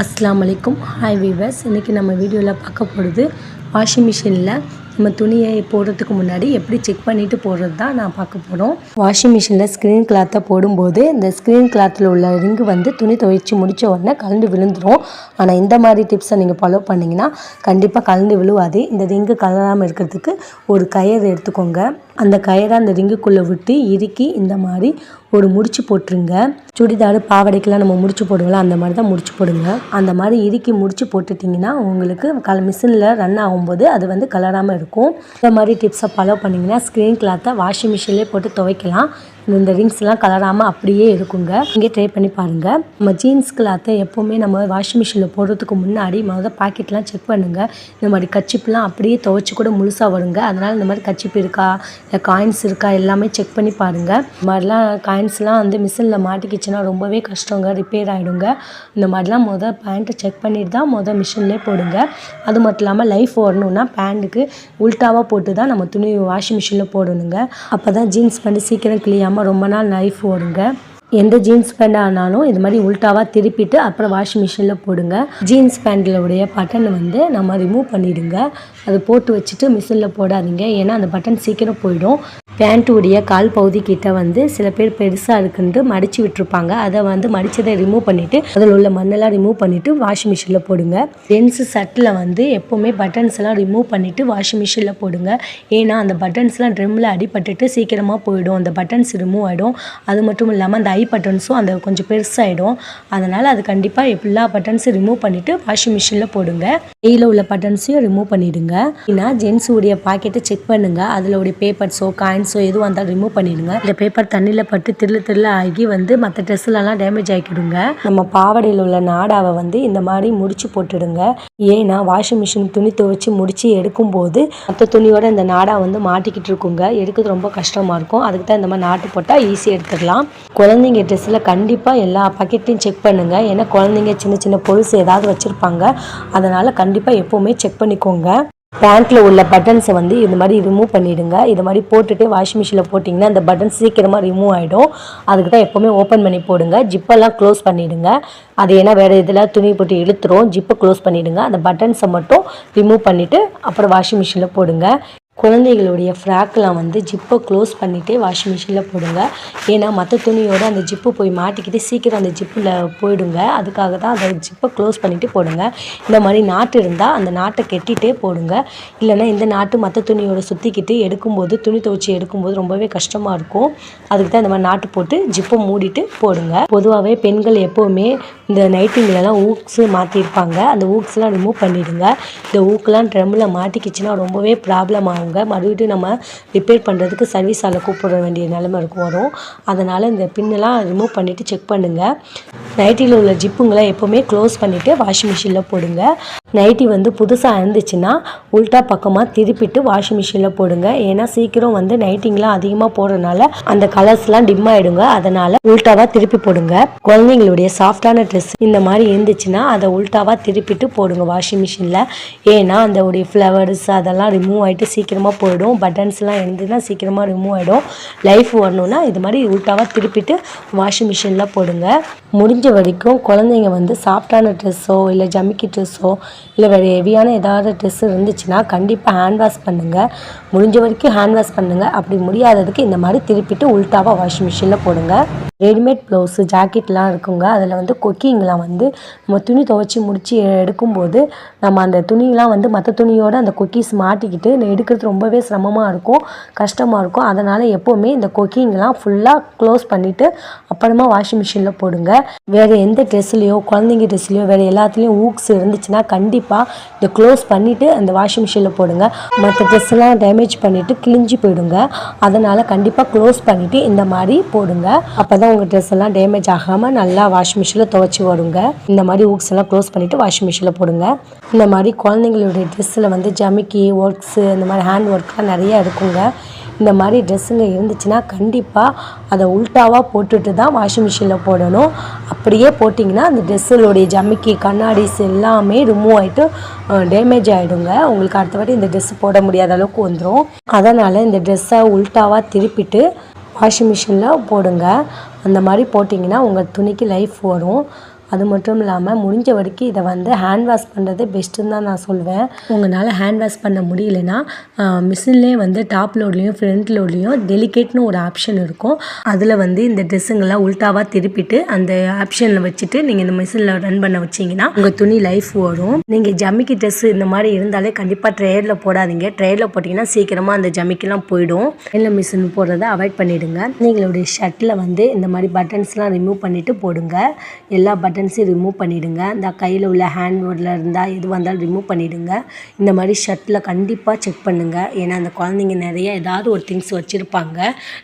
அஸ்லாம் வலைக்கும் hi viewers இன்றைக்கி நம்ம வீடியோவில் பார்க்க போகிறது வாஷிங் மிஷினில் நம்ம துணியை போடுறதுக்கு முன்னாடி எப்படி செக் பண்ணிவிட்டு போடுறது தான் நான் பார்க்க போகிறோம் வாஷிங் மிஷினில் ஸ்க்ரீன் கிளாத்தை போடும்போது இந்த ஸ்க்ரீன் கிளாத்தில் உள்ள ரிங்கு வந்து துணி துவைச்சி முடித்த உடனே கலந்து விழுந்துடும் ஆனால் இந்த மாதிரி டிப்ஸை நீங்கள் ஃபாலோ பண்ணிங்கன்னா கண்டிப்பாக கலந்து விழுவாது. இந்த ரிங்கு கலராமல் இருக்கிறதுக்கு ஒரு கயிறு எடுத்துக்கோங்க. அந்த கயிறை அந்த ரிங்குக்குள்ளே விட்டு இறுக்கி இந்த மாதிரி ஒரு முடிச்சு போட்டுருங்க. சுடிதார் பாவாடைக்கெல்லாம் நம்ம முடிச்சு போடுவோம்ல அந்த மாதிரி தான் முடிச்சு போடுங்க. அந்த மாதிரி இறுக்கி முடிச்சு போட்டுட்டிங்கன்னா உங்களுக்கு கல மிஷினில் ரன் ஆகும்போது அது வந்து கலராமல் இருக்கும். இந்த மாதிரி டிப்ஸை ஃபாலோ பண்ணிங்கன்னா ஸ்க்ரீன் கிளாத்தை வாஷிங் மிஷின்லேயே போட்டு துவைக்கலாம். இந்த ரிங்ஸ்லாம் கலராமல் அப்படியே இருக்குங்க. இங்கே ட்ரை பண்ணி பாருங்கள் நம்ம ஜீன்ஸ் கிளாத்தை எப்போவுமே நம்ம வாஷிங் மிஷினில் போடுறதுக்கு முன்னாடி முதல்ல பாக்கெட்லாம் செக் பண்ணுங்கள் இந்த மாதிரி கச்சிப்லாம் அப்படியே துவைச்சி கூட முழுசாக வருங்க. அதனால் இந்த மாதிரி கச்சிப்பு இருக்கா? இல்லை காயின்ஸ் இருக்கா? எல்லாமே செக் பண்ணி பாருங்கள் இந்த மாதிரிலாம் காயின்ஸ்லாம் வந்து மிஷினில் மாட்டிக்கிச்சுன்னா ரொம்பவே கஷ்டங்க ரிப்பேர் ஆகிடுங்க இந்த மாதிரிலாம் மொதல் பேண்ட்டை செக் பண்ணிட்டு தான் மொதல் மிஷின்லேயே போடுங்க. அது மட்டும் இல்லாமல் லைஃப் வரணும்னா பேண்ட்டுக்கு உல்ட்டாவாக போட்டு தான் நம்ம துணி வாஷிங் மிஷினில் போடணுங்க. அப்போ தான் ஜீன்ஸ் பண்ணி சீக்கிரம் கிளியாமல் ரொம்ப நாள் லைஃப் ஓடுங்க. எந்த ஜீன்ஸ் பேண்ட் ஆனாலும் இது மாதிரி உல்ட்டாவாக திருப்பிட்டு அப்புறம் வாஷிங் மிஷினில் போடுங்க. ஜீன்ஸ் பேண்டில் உடைய பட்டன் வந்து நம்ம ரிமூவ் பண்ணிவிடுங்க அது போட்டு வச்சுட்டு மிஷினில் போடாதீங்க. ஏன்னா அந்த பட்டன் சீக்கிரம் போயிடும். பேண்ட்டுடைய கால் பகுதி கிட்ட வந்து சில பேர் பெருசாக இருக்குன்ட்டு மடித்து விட்டுருப்பாங்க. அதை வந்து மடித்ததை ரிமூவ் பண்ணிவிட்டு அதில் உள்ள மண்ணெல்லாம் ரிமூவ் பண்ணிவிட்டு வாஷிங் மிஷினில் போடுங்க. ஜென்ஸ் சட்டில் வந்து எப்போவுமே பட்டன்ஸ் எல்லாம் ரிமூவ் பண்ணிவிட்டு வாஷிங் மிஷினில் போடுங்க. ஏன்னா அந்த பட்டன்ஸ்லாம் ட்ரிம்மில் அடிபட்டுட்டு சீக்கிரமாக போயிடும். அந்த பட்டன்ஸ் ரிமூவ் ஆகிடும் அது மட்டும் இல்லாமல் அந்த ஐ பட்டன்ஸும் அந்த கொஞ்சம் பெருசாகிடும் அதனால் அது கண்டிப்பாக எல்லா பட்டன்ஸும் ரிமூவ் பண்ணிவிட்டு வாஷிங் மிஷினில் போடுங்க. கையில் உள்ள பட்டன்ஸையும் ரிமூவ் பண்ணிவிடுங்க ஏன்னா ஜென்ஸுடைய பாக்கெட்டை செக் பண்ணுங்கள் அதில் உடைய பேப்பர்ஸோ காயின்ஸ் எதுவும் வந்தாலும் ரிமூவ் பண்ணிடுங்க. இந்த பேப்பர் தண்ணியில் பட்டு திருள திருள ஆகி வந்து மற்ற ட்ரெஸ்லலாம் டேமேஜ் ஆகிடுங்க நம்ம பாவாடையில் உள்ள நாடாவை வந்து இந்த மாதிரி முடிச்சு போட்டுடுங்க. ஏன்னா வாஷிங் மிஷின் துணி துவைச்சி முடிச்சு எடுக்கும்போது மற்ற துணியோட இந்த நாடா வந்து மாட்டிக்கிட்டு இருக்குங்க. எடுக்கிறது ரொம்ப கஷ்டமாக இருக்கும். அதுக்கு தான் இந்த மாதிரி நாட்டு போட்டால் ஈஸியாக எடுத்துடலாம். குழந்தைங்க ட்ரெஸ்ஸில் கண்டிப்பாக எல்லா பாக்கெட்டையும் செக் பண்ணுங்கள் ஏன்னா குழந்தைங்க சின்ன சின்ன பொருள்ஸ் ஏதாவது வச்சுருப்பாங்க. அதனால் கண்டிப்பாக எப்போவுமே செக் பண்ணிக்கோங்க. பேண்ட்டில் உள்ள பட்டன்ஸை வந்து இந்த மாதிரி ரிமூவ் பண்ணிவிடுங்க இது மாதிரி போட்டுட்டு வாஷிங் மிஷினில் போட்டிங்கன்னா அந்த பட்டன் சீக்கிரமாக ரிமூவ் ஆகிடும் அதுக்கு தான் எப்போவுமே ஓப்பன் பண்ணி போடுங்க. ஜிப்பெல்லாம் க்ளோஸ் பண்ணிவிடுங்க அது ஏன்னா வேறு இதில் துணி போட்டு இழுத்துரும். ஜிப்பை க்ளோஸ் பண்ணிவிடுங்க அந்த பட்டன்ஸை மட்டும் ரிமூவ் பண்ணிவிட்டு அப்புறம் வாஷிங் மிஷினில் போடுங்க. குழந்தைகளுடைய ஃப்ராக்லாம் வந்து ஜிப்பை க்ளோஸ் பண்ணிவிட்டு வாஷிங் மிஷினில் போடுங்க. ஏன்னா மற்ற துணியோடு அந்த ஜிப்பு போய் மாட்டிக்கிட்டு சீக்கிரம் அந்த ஜிப்பில் போயிடுங்க. அதுக்காக தான் அந்த ஜிப்பை க்ளோஸ் பண்ணிவிட்டு போடுங்க. இந்த மாதிரி நாட்டு இருந்தால் அந்த நாட்டை கெட்டிகிட்டே போடுங்க. இல்லைன்னா இந்த நாட்டு மற்ற துணியோட சுற்றிக்கிட்டு எடுக்கும்போது துணி துவைச்சி எடுக்கும்போது ரொம்பவே கஷ்டமாக இருக்கும். அதுக்கு தான் இந்த மாதிரி நாட்டு போட்டு ஜிப்பை மூடிட்டு போடுங்க. பொதுவாகவே பெண்கள் எப்போவுமே இந்த நைட்டிங்களெல்லாம் ஊக்ஸு மாற்றிருப்பாங்க அந்த ஊக்ஸ்லாம் ரிமூவ் பண்ணிவிடுங்க இந்த ஊக்கெலாம் ட்ரம்மில் மாட்டிக்கிச்சுன்னா ரொம்பவே ப்ராப்ளம் ஆகுங்க. மறுபடியும் நம்ம ரிப்பேர் பண்ணுறதுக்கு சர்வீஸ் ஆளை கூப்பிட வேண்டிய நிலமை இருக்கும் வரும். அதனால் இந்த பின்னெல்லாம் ரிமூவ் பண்ணிவிட்டு செக் பண்ணுங்கள் நைட்டியில் உள்ள ஜிப்புங்களை எப்போவுமே க்ளோஸ் பண்ணிவிட்டு வாஷிங் மிஷினில் போடுங்க. நைட்டி வந்து புதுசாக இருந்துச்சுன்னா உல்ட்டா பக்கமாக திருப்பிட்டு வாஷிங் மிஷினில் போடுங்க. ஏன்னா சீக்கிரம் வந்து நைட்டிங்லாம் அதிகமாக போடுறதுனால அந்த கலர்ஸ்லாம் டிம் ஆகிடுங்க அதனால் உல்ட்டாவாக திருப்பி போடுங்க. குழந்தைங்களுடைய சாஃப்டான ட்ரெஸ் இந்த மாதிரி இருந்துச்சுன்னா அதை உல்ட்டாவாக திருப்பிட்டு போடுங்க வாஷிங் மிஷினில். ஏன்னா அந்த உடைய ஃப்ளவர்ஸ் அதெல்லாம் ரிமூவ் ஆகிட்டு சீக்கிரமாக போயிடும். பட்டன்ஸ்லாம் இருந்துன்னா சீக்கிரமாக ரிமூவ் ஆகிடும் லைஃப் வரணும்னா இது மாதிரி உல்ட்டாவாக திருப்பிட்டு வாஷிங் மிஷினில் போடுங்க. முடிஞ்ச வரைக்கும் குழந்தைங்க வந்து சாஃப்டான ட்ரெஸ்ஸோ இல்லை ஜமிக்கி ட்ரெஸ்ஸோ இல்லை வேறு ஹெவியான ஏதாவது ட்ரெஸ் இருந்துச்சுன்னா கண்டிப்பாக ஹேண்ட் வாஷ் பண்ணுங்கள் முடிஞ்ச வரைக்கும் ஹேண்ட் வாஷ் பண்ணுங்கள் அப்படி முடியாததுக்கு இந்த மாதிரி திருப்பிட்டு உல்ட்டாவாக வாஷிங் மிஷினில் போடுங்க. ரெடிமேட் ப்ளவுஸு ஜாக்கெட்லாம் இருக்குங்க. அதில் வந்து கொக்கிங்கெலாம் வந்து நம்ம துணி துவைச்சி முடித்து எடுக்கும்போது நம்ம அந்த துணியெலாம் வந்து மற்ற துணியோடு அந்த கொக்கீஸ் மாட்டிக்கிட்டு எடுக்கிறது ரொம்பவே சிரமமாக இருக்கும் கஷ்டமாக இருக்கும். அதனால் எப்போவுமே இந்த கொக்கிங்கெலாம் ஃபுல்லாக க்ளோஸ் பண்ணிவிட்டு அப்புறமா வாஷிங் மிஷினில் போடுங்க. வேறு எந்த ட்ரெஸ்லையோ குழந்தைங்க ட்ரெஸ்லையோ வேறு எல்லாத்துலேயும் ஊக்ஸ் இருந்துச்சுன்னா கண்டிப்பாக இதை க்ளோஸ் பண்ணிவிட்டு அந்த வாஷிங் மிஷினில் போடுங்க. மற்ற ட்ரெஸ்ஸெல்லாம் டேமேஜ் பண்ணிவிட்டு கிழிஞ்சு போயிடுங்க. அதனால் கண்டிப்பாக க்ளோஸ் பண்ணிவிட்டு இந்த மாதிரி போடுங்க. அப்போ தான் உங்கள் ட்ரெஸ் எல்லாம் டேமேஜ் ஆகாமல் நல்லா வாஷிங் மிஷினில் துவைச்சி வருங்க இந்த மாதிரி ஊக்ஸ் எல்லாம் க்ளோஸ் பண்ணிவிட்டு வாஷிங் மிஷினில் போடுங்க. இந்த மாதிரி குழந்தைங்களுடைய ட்ரெஸ்ஸில் வந்து ஜமிக்கி ஒர்க்ஸு இந்த மாதிரி ஹேண்ட் ஒர்க்லாம் நிறையா இருக்குங்க. இந்த மாதிரி ட்ரெஸ்ஸுங்க இருந்துச்சுன்னா கண்டிப்பாக அதை உல்ட்டாவாக போட்டுட்டு தான் வாஷிங் மிஷினில் போடணும். அப்படியே போட்டிங்கன்னா அந்த ட்ரெஸ்ஸுடைய ஜமிக்கி கண்ணாடிஸ் எல்லாமே ரிமூவ் ஆகிட்டு டேமேஜ் ஆகிடுங்க உங்களுக்கு அடுத்த வாட்டி இந்த ட்ரெஸ் போட முடியாத அளவுக்கு வந்துடும் அதனால் இந்த ட்ரெஸ்ஸை உல்ட்டாவாக திருப்பிட்டு வாஷிங் மிஷினில் போடுங்க. அந்த மாதிரி போட்டிங்கன்னா உங்கள் துணிக்கு லைஃப் வரும். அது மட்டும் இல்லாமல் முடிஞ்ச வரைக்கும் இதை வந்து ஹேண்ட் வாஷ் பண்ணுறது பெஸ்ட்டுன்னு தான் நான் சொல்வேன். உங்களால் ஹேண்ட் வாஷ் பண்ண முடியலன்னா மிஷின்லேயே வந்து டாப் லோட்லேயும் ஃப்ரண்ட் லோட்லேயும் டெலிகேட்னு ஒரு ஆப்ஷன் இருக்கும். அதில் வந்து இந்த ட்ரெஸ்ஸுங்கெல்லாம் உல்ட்டாவாக திருப்பிட்டு அந்த ஆப்ஷனில் வச்சுட்டு நீங்கள் இந்த மிஷினில் ரன் பண்ண வச்சிங்கன்னா உங்கள் துணி லைஃப் வரும் நீங்கள் ஜமிக்கி ட்ரெஸ் இந்த மாதிரி இருந்தாலே கண்டிப்பாக ட்ரையரில் போடாதீங்க. ட்ரையரில் போட்டிங்கன்னா சீக்கிரமாக அந்த ஜமிக்கெல்லாம் போயிடும். ட்ரெயினில் மிஷின் போடுறத அவாய்ட் பண்ணிவிடுங்க நீங்களுடைய ஷர்ட்டில் வந்து இந்த மாதிரி பட்டன்ஸ்லாம் ரிமூவ் பண்ணிவிட்டு போடுங்க. எல்லா பட்டன் பட்டன்ஸையும் ரிமூவ் பண்ணிவிடுங்க இந்த கையில் உள்ள ஹேண்ட் இருந்தால் எது வந்தாலும் ரிமூவ் பண்ணிவிடுங்க இந்த மாதிரி ஷர்ட்டில் கண்டிப்பாக செக் பண்ணுங்கள் ஏன்னா அந்த குழந்தைங்க நிறைய ஏதாவது ஒரு திங்ஸ் வச்சுருப்பாங்க.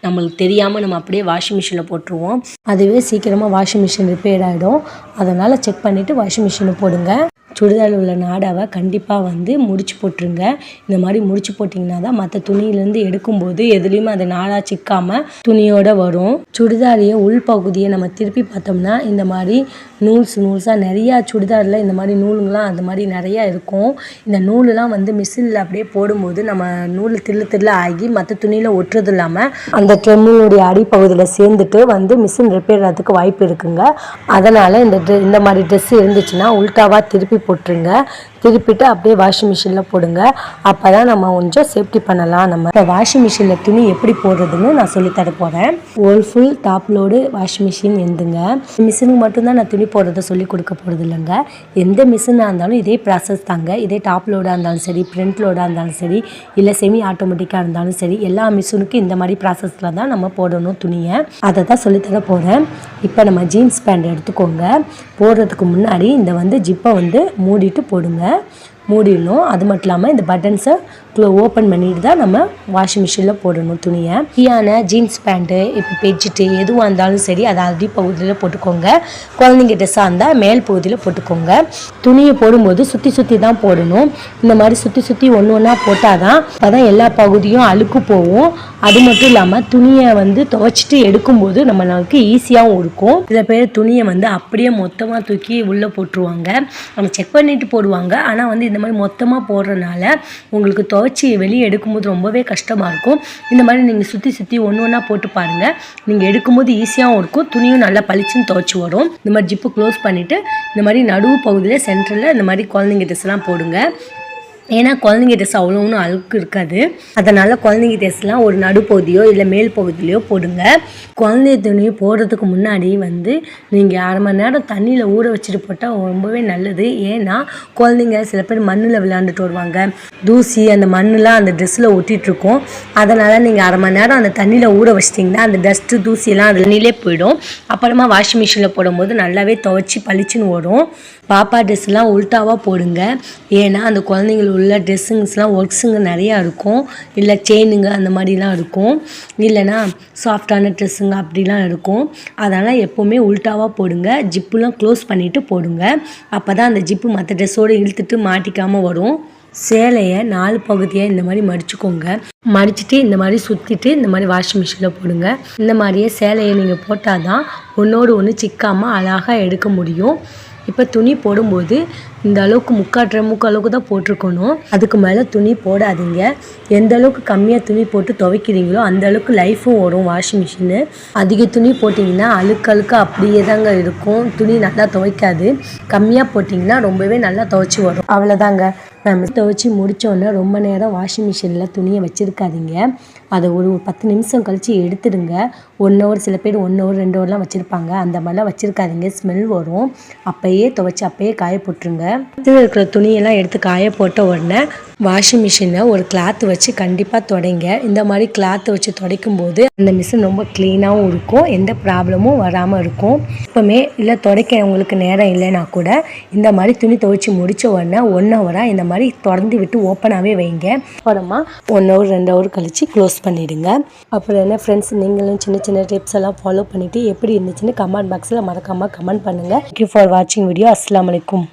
நம்மளுக்கு தெரியாமல் நம்ம அப்படியே வாஷிங் மிஷினில் போட்டுருவோம். அதுவே சீக்கிரமாக வாஷிங் மிஷின் ரிப்பேர் ஆகிடும் அதனால் செக் பண்ணிவிட்டு வாஷிங் மிஷினை போடுங்க. சுடிதாரில் உள்ள நாடாவை கண்டிப்பாக வந்து முடிச்சு போட்டுருங்க. இந்த மாதிரி முடிச்சு போட்டிங்கன்னா தான் மற்ற துணியிலேருந்து எடுக்கும்போது எதுலேயுமே அது நாடாக சிக்காமல் துணியோட வரும். சுடிதாரிய உள்பகுதியை நம்ம திருப்பி பார்த்தோம்னா இந்த மாதிரி நூல்ஸ் நூல்ஸாக நிறையா சுடிதாரில் இந்த மாதிரி நூலுங்களாம் அந்த மாதிரி நிறையா இருக்கும். இந்த நூலெலாம் வந்து மிஷினில் அப்படியே போடும்போது நம்ம நூல் தில்லு தில்லு ஆகி மற்ற துணியில் ஒட்டுறது இல்லாமல் அந்த ட்ரெம்மினுடைய அடிப்பகுதியில் சேர்ந்துட்டு வந்து மிஷின் ரிப்பேர் ஆகிறதுக்கு வாய்ப்பு இருக்குங்க. அதனால் இந்த ட்ரெ இந்த மாதிரி ட்ரெஸ் இருந்துச்சுன்னா உல்டாவாக திருப்பி போட்டுருங்க. திருப்பிட்டு அப்படியே வாஷிங் மிஷினில் போடுங்க. அப்போ தான் நம்ம கொஞ்சம் சேஃப்டி பண்ணலாம் நம்ம. இப்போ வாஷிங் மிஷினில் துணி எப்படி போடுறதுன்னு நான் சொல்லித்தர போகிறேன் ஒரு full top load washing machine எந்துங்க மிஷினுக்கு மட்டும்தான் நான் துணி போடுறத சொல்லி கொடுக்க போகிறது இல்லைங்க. எந்த மிஷினாக இருந்தாலும் இதே ப்ராசஸ் தாங்க. இதே டாப் லோடாக இருந்தாலும் சரி ஃப்ரண்ட் லோடாக இருந்தாலும் சரி இல்லை செமி ஆட்டோமேட்டிக்காக இருந்தாலும் சரி எல்லா மிஷினுக்கும் இந்த மாதிரி ப்ராசஸில் தான் நம்ம போடணும் துணியை. அதை தான் சொல்லித்தர போகிறேன் இப்போ நம்ம ஜீன்ஸ் பேண்ட் எடுத்துக்கோங்க. போடுறதுக்கு முன்னாடி இந்த வந்து ஜிப்பை வந்து மூடிட்டு போடுங்க. மூடிடணும். அது மட்டும் இல்லாமல் இந்த பட்டன்ஸை ஓப்பன் பண்ணிட்டு தான் நம்ம வாஷிங் மிஷினில் போடணும் துணியை. ஃப்ரீயான ஜீன்ஸ் பேண்ட்டு இப்போ பெட்ஷீட்டு எதுவாக இருந்தாலும் சரி அதை அடி பகுதியில் போட்டுக்கோங்க. குழந்தைங்க ட்ரெஸ்ஸாக இருந்தால் மேல் பகுதியில் போட்டுக்கோங்க. துணியை போடும்போது சுற்றி சுற்றி தான் போடணும். இந்த மாதிரி சுற்றி சுற்றி ஒன்று ஒன்றா போட்டால் தான் அப்போ தான் எல்லா பகுதியும் அழுக்கு போகும். அது மட்டும் இல்லாமல் துணியை வந்து துவைச்சிட்டு எடுக்கும்போது நம்மளுக்கு ஈஸியாகவும் இருக்கும். சில பேர் துணியை வந்து அப்படியே மொத்தமாக தூக்கி உள்ளே போட்டுருவாங்க. நம்ம செக் பண்ணிட்டு போடுவாங்க. ஆனால் வந்து இந்த மாதிரி மொத்தமாக போடுறதுனால உங்களுக்கு துவைச்சி வெளியே எடுக்கும்போது ரொம்பவே கஷ்டமாக இருக்கும். இந்த மாதிரி நீங்கள் சுற்றி சுற்றி ஒன்று ஒன்றா போட்டு பாருங்கள் நீங்கள் எடுக்கும்போது ஈஸியாகவும் இருக்கும். துணியும் நல்லா பளிச்சுன்னு துவைச்சி வரும். இந்த மாதிரி ஜிப்பு க்ளோஸ் பண்ணிவிட்டு இந்த மாதிரி நடுவு பகுதியில் சென்டரில் இந்த மாதிரி குழந்தைங்க ட்ரெஸ்லாம் போடுங்க. ஏன்னா குழந்தைங்க ட்ரெஸ் அவ்வளோ ஒன்றும் அழுக்கு இருக்காது. அதனால் குழந்தைங்க ட்ரெஸ்லாம் ஒரு நடுப்பகுதியோ இல்லை மேல் பகுதியிலையோ போடுங்க. குழந்தைய துணி போடுறதுக்கு முன்னாடி வந்து நீங்கள் அரை மணி நேரம் தண்ணியில் ஊற வச்சுட்டு போட்டால் ரொம்பவே நல்லது. ஏன்னா குழந்தைங்க சில பேர் மண்ணில் விளையாண்டுட்டு வருவாங்க. தூசி அந்த மண்ணெலாம் அந்த ட்ரெஸ்ஸில் ஒட்டிகிட்ருக்கோம் அதனால் நீங்கள் அரை மணி நேரம் அந்த தண்ணியில் ஊற வச்சிட்டிங்கன்னா அந்த டஸ்ட்டு தூசியெல்லாம் அது தண்ணியிலே போயிடும். அப்புறமா வாஷிங் மிஷினில் போடும்போது நல்லாவே துவைச்சி பளிச்சுன்னு ஓடும். பாப்பா ட்ரெஸ்லாம் உல்ட்டாவாக போடுங்க. ஏன்னா அந்த குழந்தைங்களோட உள்ள ட்ரெஸ்ஸுங்ஸ்லாம் ஒர்க்ஸுங்க நிறையா இருக்கும். இல்லை செயினுங்க அந்த மாதிரிலாம் இருக்கும். இல்லைனா சாஃப்டான ட்ரெஸ்ஸுங்க அப்படிலாம் இருக்கும். அதனால் எப்போவுமே உல்ட்டாவாக போடுங்க. ஜிப்புலாம் க்ளோஸ் பண்ணிவிட்டு போடுங்க. அப்போ தான் அந்த ஜிப்பு மற்ற ட்ரெஸ்ஸோடு இழுத்துட்டு மாட்டிக்காமல் வரும். சேலையை நாலு பகுதியாக இந்த மாதிரி மடிச்சுக்கோங்க. மடிச்சுட்டு இந்த மாதிரி சுற்றிட்டு இந்த மாதிரி வாஷிங் மிஷினில் போடுங்க. இந்த மாதிரியே சேலையை நீங்கள் போட்டால் தான் ஒன்றோடு ஒன்று சிக்காமல் அழகாக எடுக்க முடியும். இப்போ துணி போடும்போது இந்த அளவுக்கு முக்காட்டுற முக்கால் தான் போட்டிருக்கணும். அதுக்கு மேலே துணி போடாதீங்க. எந்த அளவுக்கு கம்மியாக துணி போட்டு துவைக்கிறீங்களோ அந்த அளவுக்கு லைஃப்பும் வரும் வாஷிங் மிஷினு. அதிக துணி போட்டிங்கன்னா அழுக்கழுக்கு அப்படியே தாங்க இருக்கும். துணி நல்லா துவைக்காது. கம்மியாக போட்டிங்கன்னா ரொம்பவே நல்லா துவைச்சி வரும். அவ்வளோதாங்க நம்ம துவைச்சி முடித்தோன்னே ரொம்ப நேரம் வாஷிங் மிஷினில் துணியை வச்சுருக்காதீங்க. அதை ஒரு பத்து நிமிஷம் கழித்து எடுத்துடுங்க. ஒன் ஹவர் சில பேர் ஒன் ஹவர் ரெண்டு ஹவர்லாம் வச்சுருப்பாங்க. அந்த மாதிரிலாம் வச்சுருக்காதீங்க. ஸ்மெல் வரும். அப்போயே துவைச்சி அப்போயே காய போட்டுருங்க. இருக்கிற துணியெல்லாம் எடுத்து காய போட்ட உடனே வாஷிங் மிஷினில் ஒரு கிளாத் வச்சு கண்டிப்பாக துடைங்க. இந்த மாதிரி கிளாத் வச்சு துடைக்கும் போது அந்த மிஷின் ரொம்ப க்ளீனாகவும் இருக்கும். எந்த ப்ராப்ளமும் வராமல் இருக்கும். இப்போமே இல்லை துடைக்க உங்களுக்கு நேரம் இல்லைனா கூட இந்த மாதிரி துணி துவைச்சி முடித்த உடனே ஒன் ஹவராக இந்த மாதிரி திறந்து விட்டு ஓப்பனாகவே வைங்க. அப்புறமா ஒன் ஹவர் ரெண்டு ஹவர் கழித்து க்ளோஸ் பண்ணிவிடுங்க அப்புறம் என்ன ஃப்ரெண்ட்ஸ் நீங்களும் சின்ன சின்ன டிப்ஸ் எல்லாம் ஃபாலோ பண்ணிவிட்டு எப்படி இருந்துச்சுன்னு கமெண்ட் பாக்ஸில் மறக்காமல் கமெண்ட் பண்ணுங்கள் தேங்க்யூ ஃபார் வாட்சிங் வீடியோ அஸ்லாம் வலைக்கும்